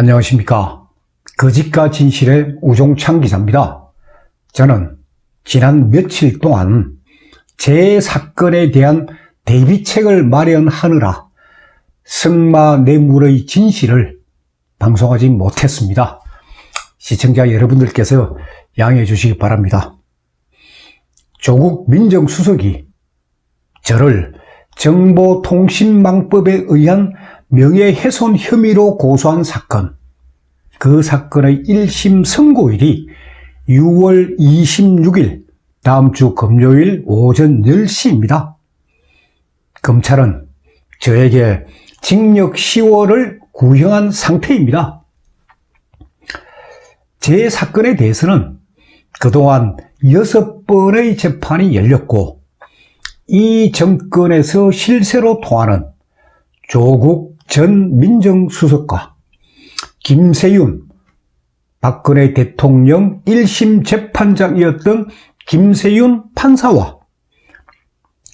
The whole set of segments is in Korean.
안녕하십니까. 거짓과 진실의 우종창 기자입니다. 저는 지난 며칠 동안 제 사건에 대한 대비책을 마련하느라 승마 뇌물의 진실을 방송하지 못했습니다. 시청자 여러분들께서 양해해 주시기 바랍니다. 조국 민정수석이 저를 정보통신망법에 의한 명예훼손 혐의로 고소한 사건, 그 사건의 1심 선고일이 6월 26일 다음 주 금요일 오전 10시입니다. 검찰은 저에게 징역 10월을 구형한 상태입니다. 제 사건에 대해서는 그동안 6번의 재판이 열렸고 이 정권에서 실세로 통하는 조국 전 민정수석과 김세윤 박근혜 대통령 1심 재판장이었던 김세윤 판사와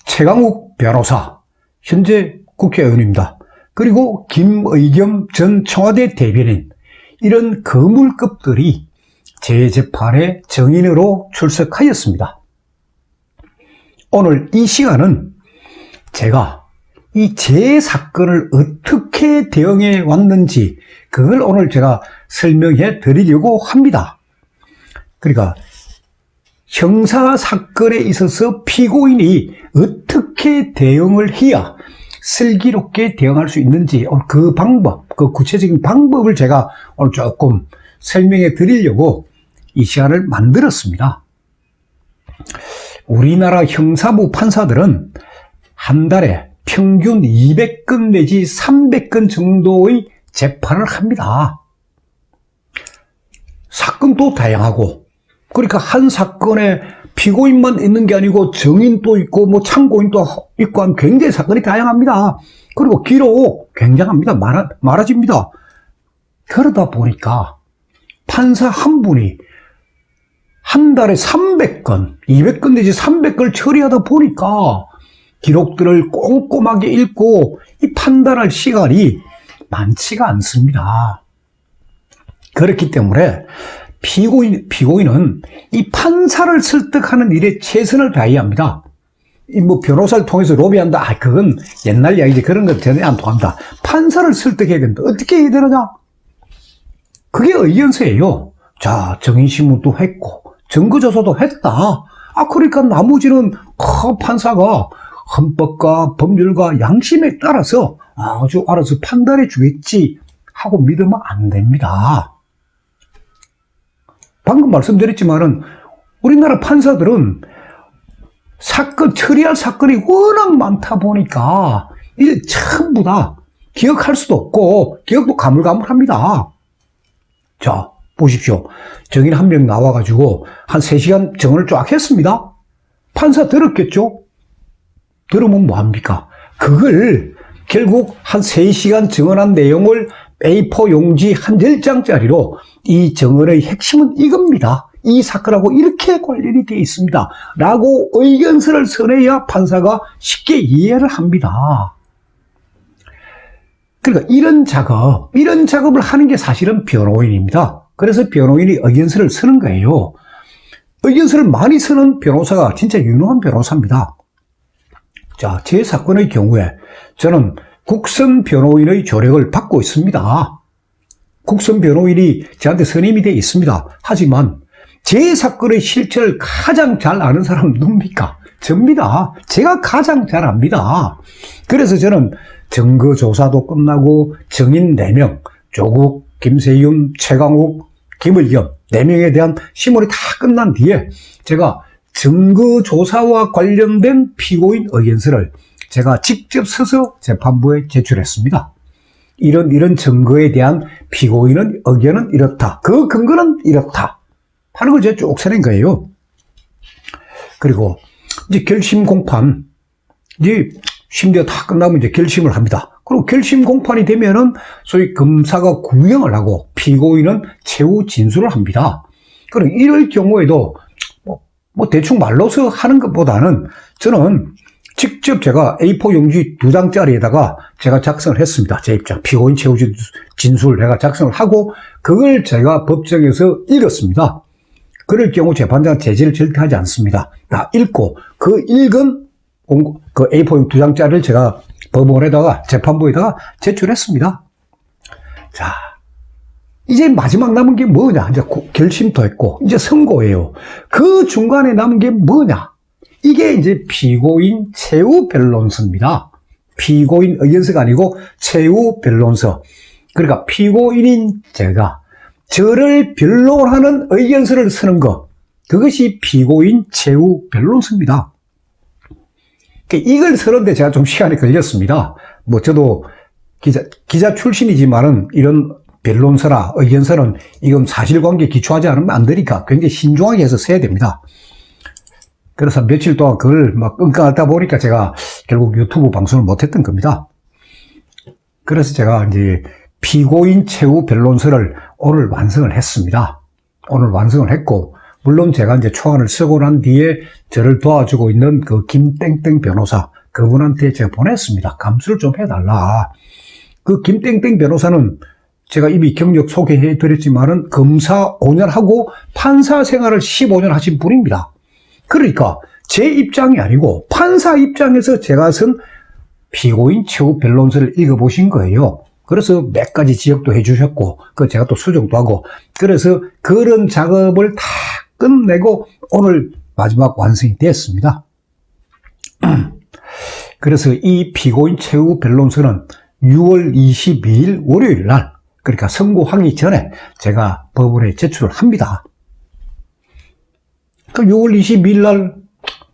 최강욱 변호사 현재 국회의원입니다. 그리고 김의겸 전 청와대 대변인 이런 거물급들이 제 재판에 정인으로 출석하였습니다. 오늘 이 시간은 제가 이제 사건을 어떻게 대응해 왔는지 그걸 오늘 제가 설명해 드리려고 합니다. 그러니까 형사 사건에 있어서 피고인이 어떻게 대응을 해야 슬기롭게 대응할 수 있는지 그 방법, 그 구체적인 방법을 제가 오늘 조금 설명해 드리려고 이 시간을 만들었습니다. 우리나라 형사부 판사들은 한 달에 평균 200건 내지 300건 정도의 재판을 합니다. 사건도 다양하고, 그러니까 한 사건에 피고인만 있는 게 아니고 정인도 있고 뭐 참고인도 있고 하면 굉장히 사건이 다양합니다. 그리고 기록 굉장합니다. 많아, 많아집니다. 그러다 보니까 판사 한 분이 한 달에 300건, 200건 내지 300건을 처리하다 보니까 기록들을 꼼꼼하게 읽고 이 판단할 시간이 많지가 않습니다. 그렇기 때문에 피고인, 피고인은 이 판사를 설득하는 일에 최선을 다해야 합니다. 이뭐 변호사를 통해서 로비한다. 아, 그건 옛날 이야기지. 그런 건 전혀 안 통합니다. 판사를 설득해야 된다. 어떻게 해야 되느냐? 그게 의견서예요. 자, 정인신문도 했고, 증거조사도 했다. 아, 그러니까 나머지는 어, 판사가 헌법과 법률과 양심에 따라서 아주 알아서 판단해 주겠지 하고 믿으면 안 됩니다. 방금 말씀드렸지만은 우리나라 판사들은 사건 처리할 사건이 워낙 많다 보니까 이게 전부 다 기억할 수도 없고 기억도 가물가물합니다. 자, 보십시오. 정인 한 명 나와가지고 한 3시간 정을 쫙 했습니다. 판사 들었겠죠? 들으면 뭐합니까? 그걸 결국 한 3시간 정언한 내용을 A4 용지 한 10장짜리로 이 정언의 핵심은 이겁니다. 이 사건하고 이렇게 관련이 되어 있습니다. 라고 의견서를 써내야 판사가 쉽게 이해를 합니다. 그러니까 이런 작업, 이런 작업을 하는 게 사실은 변호인입니다. 그래서 변호인이 의견서를 쓰는 거예요. 의견서를 많이 쓰는 변호사가 진짜 유능한 변호사입니다. 자, 제 사건의 경우에 저는 국선 변호인의 조력을 받고 있습니다. 국선 변호인이 저한테 선임이 되어 있습니다. 하지만 제 사건의 실체를 가장 잘 아는 사람은 누굽니까? 접니다. 제가 가장 잘 압니다. 그래서 저는 증거 조사도 끝나고 정인 4명, 조국, 김세윤, 최강욱, 김의겸 4명에 대한 심원이 다 끝난 뒤에 제가 증거 조사와 관련된 피고인 의견서를 제가 직접 써서 재판부에 제출했습니다. 이런 이런 증거에 대한 피고인은 의견은 이렇다. 그 근거는 이렇다. 하는 걸 제가 쭉 써낸 거예요. 그리고 이제 결심 공판 이제 심지어 다 끝나면 이제 결심을 합니다. 그리고 결심 공판이 되면은 소위 검사가 구형을 하고 피고인은 최후 진술을 합니다. 그리고 이럴 경우에도 뭐, 뭐 대충 말로서 하는 것보다는 저는 직접 제가 A4 용지 두 장짜리에다가 제가 작성을 했습니다. 제 입장, 피고인 진- 진술 내가 작성을 하고 그걸 제가 법정에서 읽었습니다. 그럴 경우 재판장은 제재를 절대 하지 않습니다. 다 읽고 그 읽은 공- 그 A4 두 장짜리를 제가 법원에다가 재판부에다가 제출했습니다. 자, 이제 마지막 남은 게 뭐냐? 이제 고- 결심도 했고 이제 선고예요. 그 중간에 남은 게 뭐냐? 이게 이제 피고인 최후 변론서입니다. 피고인 의견서가 아니고 최후 변론서. 그러니까 피고인인 제가 저를 변론하는 의견서를 쓰는 것. 그것이 피고인 최후 변론서입니다. 그러니까 이걸 쓰는데 제가 좀 시간이 걸렸습니다. 뭐 저도 기자, 기자 출신이지만은 이런 변론서나 의견서는 이건 사실관계에 기초하지 않으면 안 되니까 굉장히 신중하게 해서 써야 됩니다. 그래서 며칠 동안 그걸 막 끙끙 앓다 보니까 제가 결국 유튜브 방송을 못했던 겁니다. 그래서 제가 이제 피고인 최후 변론서를 오늘 완성을 했습니다. 오늘 완성을 했고, 물론 제가 이제 초안을 쓰고 난 뒤에 저를 도와주고 있는 그 김땡땡 변호사, 그분한테 제가 보냈습니다. 감수를 좀 해달라. 그 김땡땡 변호사는 제가 이미 경력 소개해 드렸지만은 검사 5년 하고 판사 생활을 15년 하신 분입니다. 그러니까 제 입장이 아니고 판사 입장에서 제가 쓴 피고인 최후 변론서를 읽어보신 거예요. 그래서 몇 가지 지적도 해주셨고, 그 제가 또 수정도 하고, 그래서 그런 작업을 다 끝내고 오늘 마지막 완성이 됐습니다. 그래서 이 피고인 최후 변론서는 6월 22일 월요일 날, 그러니까 선고하기 전에 제가 법원에 제출을 합니다. 그 6월 22일 날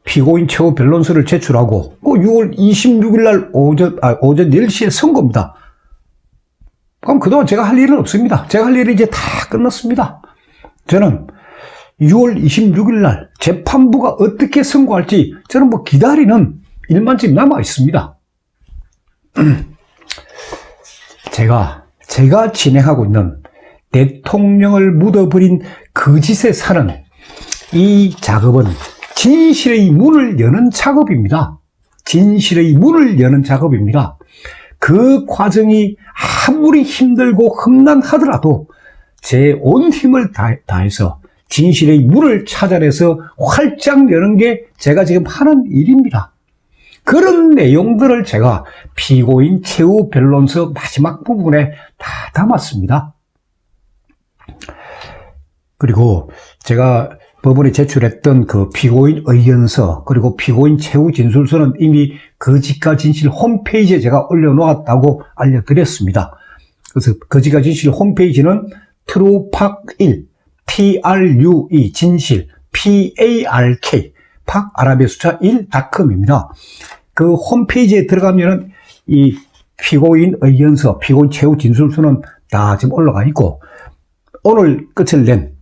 피고인 최후 변론서를 제출하고, 그 6월 26일 날 오전, 아, 오전 10시에 선고입니다. 그럼 그동안 제가 할 일은 없습니다. 제가 할 일이 이제 다 끝났습니다. 저는 6월 26일 날 재판부가 어떻게 선고할지 저는 뭐 기다리는 일만 지금 남아 있습니다. 제가, 제가 진행하고 있는 대통령을 묻어버린 거짓에 사는 이 작업은 진실의 문을 여는 작업입니다. 진실의 문을 여는 작업입니다. 그 과정이 아무리 힘들고 험난하더라도 제 온 힘을 다, 다해서 진실의 문을 찾아내서 활짝 여는 게 제가 지금 하는 일입니다. 그런 내용들을 제가 피고인 최후 변론서 마지막 부분에 다 담았습니다. 그리고 제가 법원에 제출했던 그 피고인 의견서 그리고 피고인 최후 진술서는 이미 거짓과 진실 홈페이지에 제가 올려놓았다고 알려드렸습니다. 그래서 거짓과 진실 홈페이지는 truepak1 true 진실 park 팍 아라비아 숫자 1.com입니다. 그 홈페이지에 들어가면은 이 피고인 의견서, 피고인 최후 진술서는 다 지금 올라가 있고 오늘 끝을 낸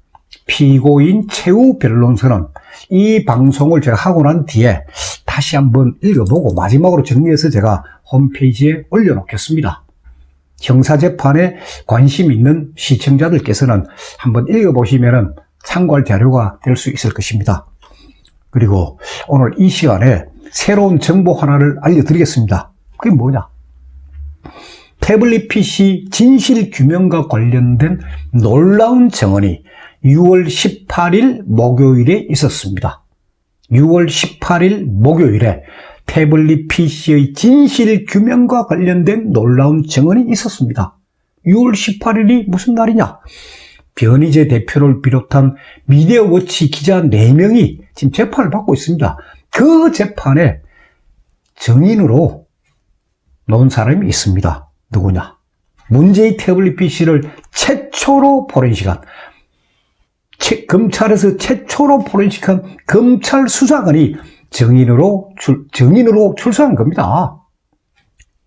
피고인 최후 변론서는 이 방송을 제가 하고 난 뒤에 다시 한번 읽어보고 마지막으로 정리해서 제가 홈페이지에 올려놓겠습니다. 형사재판에 관심 있는 시청자들께서는 한번 읽어보시면 참고할 자료가 될 수 있을 것입니다. 그리고 오늘 이 시간에 새로운 정보 하나를 알려드리겠습니다. 그게 뭐냐? 태블릿 PC 진실 규명과 관련된 놀라운 정언이 6월 18일 목요일에 있었습니다. 6월 18일 목요일에 태블릿 PC의 진실 규명과 관련된 놀라운 정언이 있었습니다. 6월 18일이 무슨 날이냐? 변희재 대표를 비롯한 미디어워치 기자 4명이 지금 재판을 받고 있습니다. 그 재판에 정인으로 놓은 사람이 있습니다. 누구냐? 문제의 태블릿 PC를 최초로 포렌식한 채- 검찰에서 최초로 포렌식한 검찰 수사관이 정인으로 출, 정인으로 출소한 겁니다.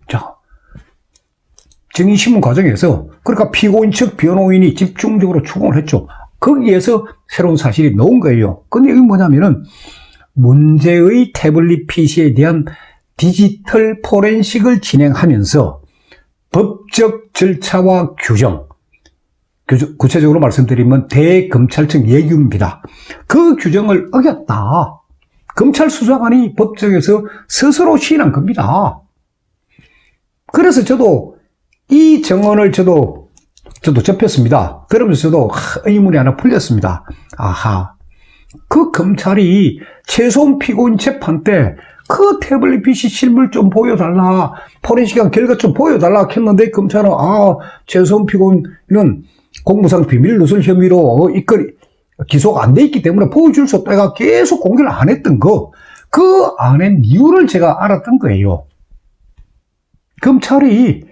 자, 정인신문 과정에서 그러니까 피고인 측 변호인이 집중적으로 추궁을 했죠. 거기에서 새로운 사실이 나온 거예요. 근데 이게 뭐냐면은 문제의 태블릿 PC에 대한 디지털 포렌식을 진행하면서 법적 절차와 규정, 구체적으로 말씀드리면 대검찰청 예규입니다. 그 규정을 어겼다. 검찰 수사관이 법정에서 스스로 시인한 겁니다. 그래서 저도 이 정언을 저도 저도 접했습니다. 그러면서 저도 하, 의문이 하나 풀렸습니다. 아하, 그 검찰이 최소한 피고인 재판 때 그 태블릿 PC 실물 좀 보여달라, 포렌식한 결과 좀 보여달라 했는데 검찰은 아 최소한 피고인은 공무상 비밀 누설 혐의로 이끌 기소가 안 돼 있기 때문에 보여줄 수 없다가 계속 공개를 안 했던 거, 그 안에 이유를 제가 알았던 거예요. 검찰이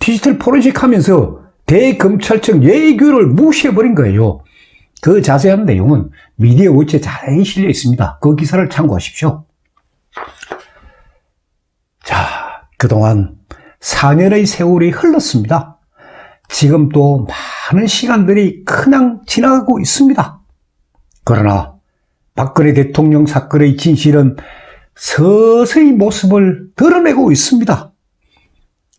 디지털 포렌식 하면서 대검찰청 예의교를 무시해버린 거예요. 그 자세한 내용은 미디어 워치에 잘 실려 있습니다. 그 기사를 참고하십시오. 자, 그동안 4년의 세월이 흘렀습니다. 지금 또 많은 시간들이 그냥 지나가고 있습니다. 그러나 박근혜 대통령 사건의 진실은 서서히 모습을 드러내고 있습니다.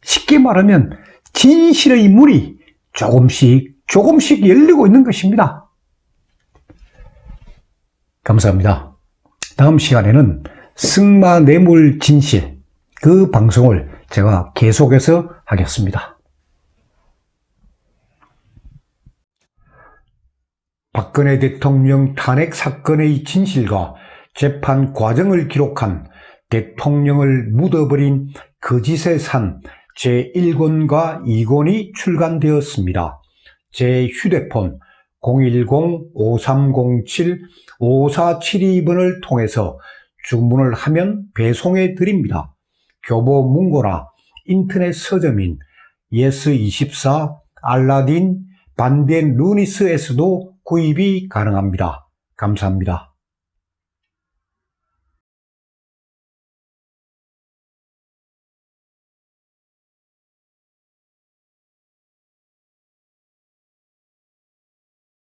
쉽게 말하면 진실의 문이 조금씩 조금씩 열리고 있는 것입니다. 감사합니다. 다음 시간에는 승마 뇌물 진실 그 방송을 제가 계속해서 하겠습니다. 박근혜 대통령 탄핵 사건의 진실과 재판 과정을 기록한 대통령을 묻어버린 거짓의 산 제1권과 2권이 출간되었습니다. 제 휴대폰 010-5307-5472번을 통해서 주문을 하면 배송해 드립니다. 교보 문고나 인터넷 서점인 예스24, 알라딘, 반덴 루니스에서도 구입이 가능합니다. 감사합니다.